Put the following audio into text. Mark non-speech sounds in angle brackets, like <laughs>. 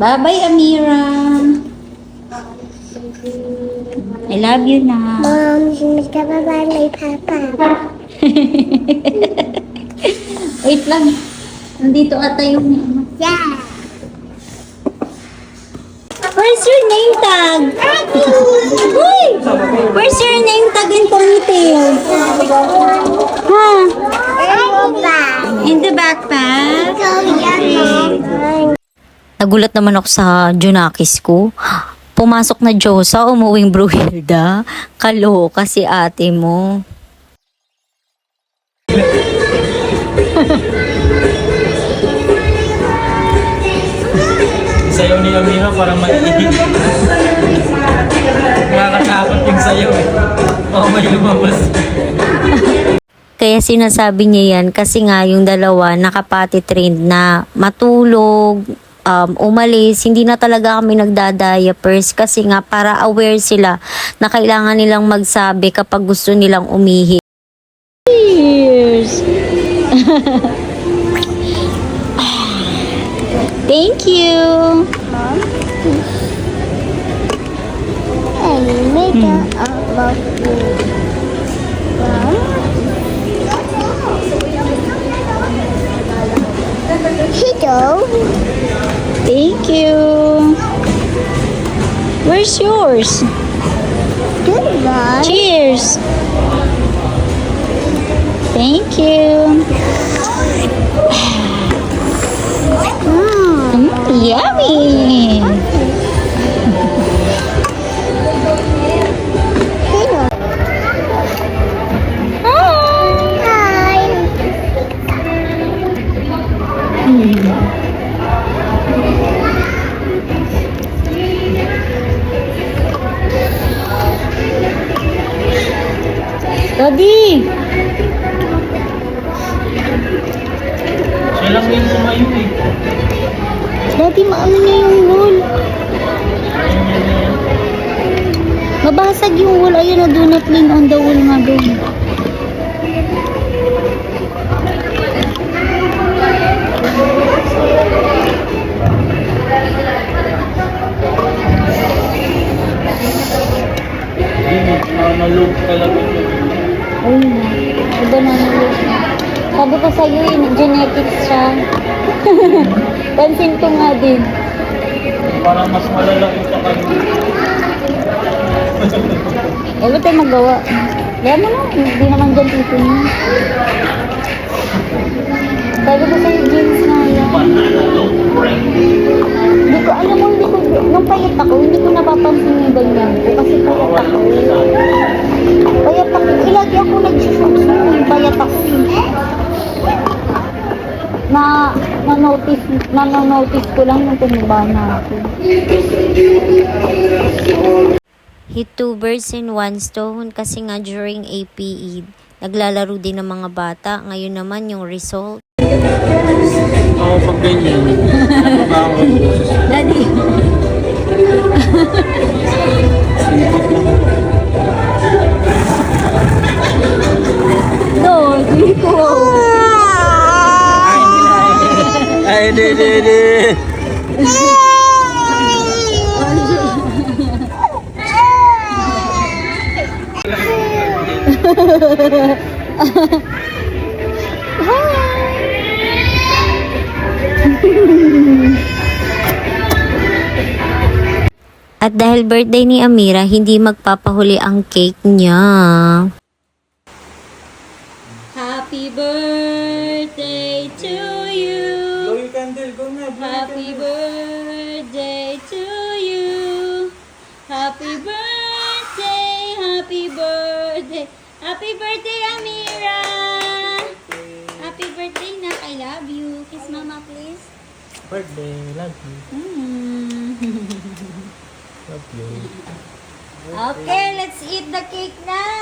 Bye-bye, Amira. I love you na. Mom, nagkababa may papa. <laughs> Wait lang. Nandito ata yung... Yeah. Where's your name tag? Uy! Where's your name tag and ponytail? Nagulat naman ako sa Junakis ko. Pumasok na Josa, umuwing Bruhilda. Kaloka si ate mo. <laughs> Sayaw ni Amira parang maiihig. Nakakatakot yung sayaw eh. Baka may lumabas. Kaya sinasabi niya yan kasi nga yung dalawa nakapati trained na matulog, um, umalis, hindi na talaga kami nagdadiapers kasi nga para aware sila na kailangan nilang magsabi kapag gusto nilang umihi. Cheers! <laughs> Thank you! And make a love you. Hello. Thank you! Where's yours? Good luck. Cheers! Thank you! Daddy! Siya lang yung tumayo eh. Daddy, maano niya yung wool? Mabasag yung wool. Ayun na, do not lean on the wool nga doon. Hindi, talaga yun. Ayun na. Iba na nalit. Sabi ko sa'yo, yun, genetics siya. <laughs> Pansin ko nga din. Parang mas malala yung sa kanya. Eh, ba't tayo magawa? Kaya mo na, hindi naman dyan titingin. Sabi ko sa'yo, jeans na yan. Hindi ko, alam mo, hindi Na, na-notice, na-notice ko lang nung tumaba na ako. Hit two birds in one stone kasi nga during APE, naglalaro din ng mga bata. Ngayon naman yung result. Ako pag ganyan. Di, di. At dahil birthday ni Amira, hindi magpapahuli ang cake niya. Happy birthday to birthday. Happy birthday, Amira. Happy birthday, na. I love you. Kiss mama, please. Birthday. Love you. Mm. <laughs> Love you. Okay, let's eat the cake na.